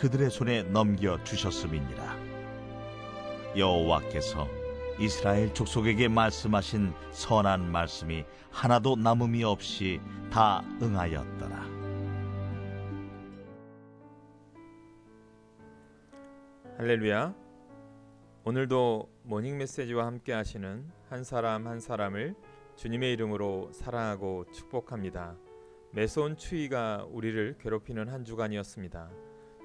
그들의 손에 넘겨 주셨음이니라 여호와께서 이스라엘 족속에게 말씀하신 선한 말씀이 하나도 남음이 없이 다 응하였더라 할렐루야. 오늘도 모닝 메시지와 함께 하시는 한 사람 한 사람을 주님의 이름으로 사랑하고 축복합니다. 매서운 추위가 우리를 괴롭히는 한 주간이었습니다.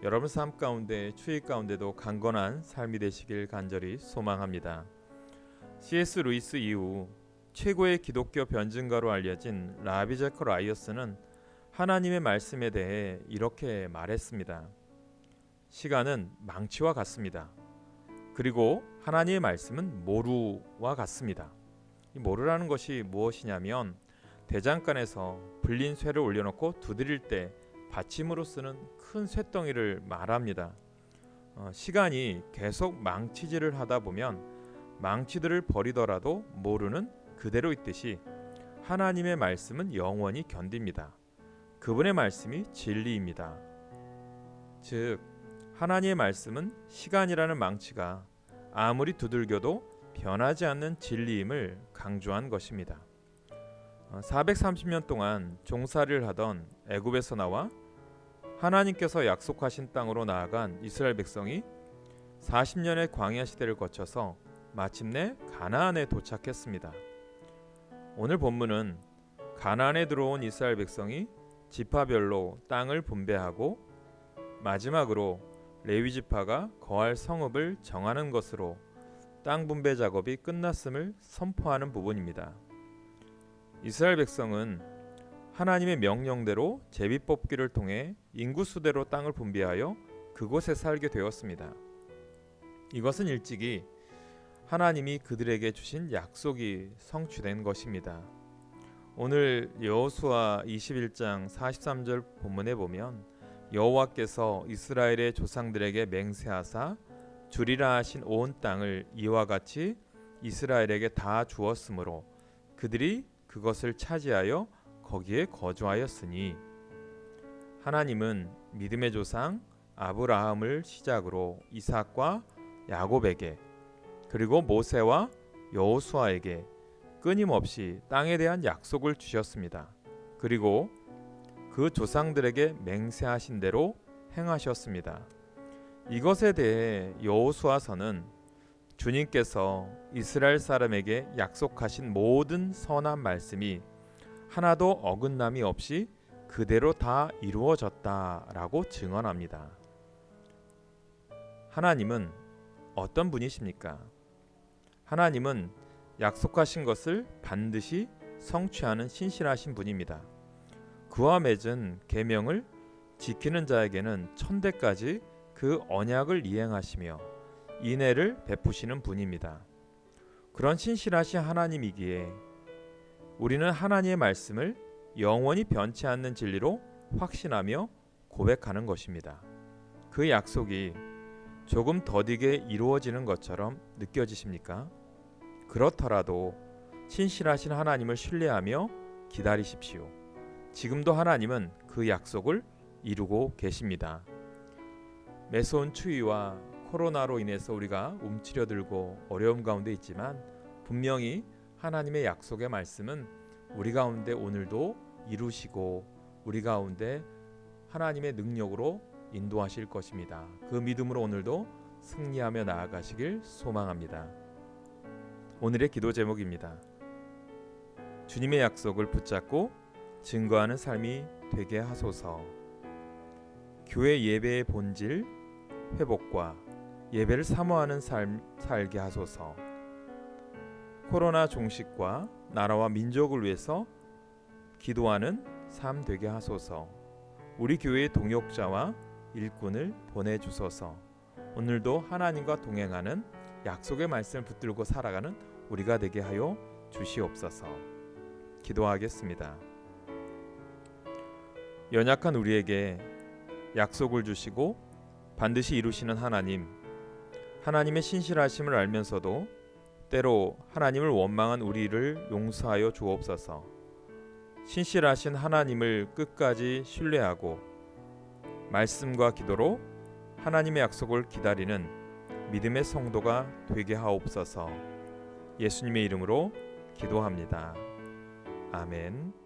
여러분 삶 가운데 추위 가운데도 강건한 삶이 되시길 간절히 소망합니다. C.S. 루이스 이후 최고의 기독교 변증가로 알려진 라비 제커 라이어스는 하나님의 말씀에 대해 이렇게 말했습니다. 시간은 망치와 같습니다. 그리고 하나님의 말씀은 모루와 같습니다. 이 모루라는 것이 무엇이냐면 대장간에서 불린 쇠를 올려놓고 두드릴 때 받침으로 쓰는 큰 쇠덩이를 말합니다. 어, 시간이 계속 망치질을 하다 보면 망치들을 버리더라도 모루는 그대로 있듯이 하나님의 말씀은 영원히 견딥니다. 그분의 말씀이 진리입니다. 즉 하나님의 말씀은 시간이라는 망치가 아무리 두들겨도 변하지 않는 진리임을 강조한 것입니다. 430년 동안 종살이를 하던 애굽에서 나와 하나님께서 약속하신 땅으로 나아간 이스라엘 백성이 40년의 광야 시대를 거쳐서 마침내 가나안에 도착했습니다. 오늘 본문은 가나안에 들어온 이스라엘 백성이 지파별로 땅을 분배하고 마지막으로 레위 지파가 거할 성읍을 정하는 것으로 땅 분배 작업이 끝났음을 선포하는 부분입니다. 이스라엘 백성은 하나님의 명령대로 제비 뽑기를 통해 인구수대로 땅을 분배하여 그곳에 살게 되었습니다. 이것은 일찍이 하나님이 그들에게 주신 약속이 성취된 것입니다. 오늘 여호수아 21장 43절 본문에 보면 여호와께서 이스라엘의 조상들에게 맹세하사 주리라 하신 온 땅을 이와 같이 이스라엘에게 다 주었으므로 그들이 그것을 차지하여 거기에 거주하였으니 하나님은 믿음의 조상 아브라함을 시작으로 이삭과 야곱에게 그리고 모세와 여호수아에게 끊임없이 땅에 대한 약속을 주셨습니다. 그리고 그 조상들에게 맹세하신 대로 행하셨습니다. 이것에 대해 여호수아서는 주님께서 이스라엘 사람에게 약속하신 모든 선한 말씀이 하나도 어긋남이 없이 그대로 다 이루어졌다라고 증언합니다. 하나님은 어떤 분이십니까? 하나님은 약속하신 것을 반드시 성취하는 신실하신 분입니다. 그와 맺은 계명을 지키는 자에게는 천대까지 그 언약을 이행하시며 인애를 베푸시는 분입니다. 그런 신실하신 하나님이기에 우리는 하나님의 말씀을 영원히 변치 않는 진리로 확신하며 고백하는 것입니다. 그 약속이 조금 더디게 이루어지는 것처럼 느껴지십니까? 그렇더라도 신실하신 하나님을 신뢰하며 기다리십시오. 지금도 하나님은 그 약속을 이루고 계십니다. 매서운 추위와 코로나로 인해서 우리가 움츠려들고 어려움 가운데 있지만 분명히 하나님의 약속의 말씀은 우리 가운데 오늘도 이루시고 우리 가운데 하나님의 능력으로 인도하실 것입니다. 그 믿음으로 오늘도 승리하며 나아가시길 소망합니다. 오늘의 기도 제목입니다. 주님의 약속을 붙잡고 증거하는 삶이 되게 하소서. 교회 예배의 본질 회복과 예배를 사모하는 삶 살게 하소서. 코로나 종식과 나라와 민족을 위해서 기도하는 삶 되게 하소서. 우리 교회의 동역자와 일꾼을 보내 주소서. 오늘도 하나님과 동행하는 약속의 말씀을 붙들고 살아가는 우리가 되게 하여 주시옵소서. 기도하겠습니다. 연약한 우리에게 약속을 주시고 반드시 이루시는 하나님, 하나님의 신실하심을 알면서도 때로 하나님을 원망한 우리를 용서하여 주옵소서. 신실하신 하나님을 끝까지 신뢰하고 말씀과 기도로 하나님의 약속을 기다리는 믿음의 성도가 되게 하옵소서. 예수님의 이름으로 기도합니다. 아멘.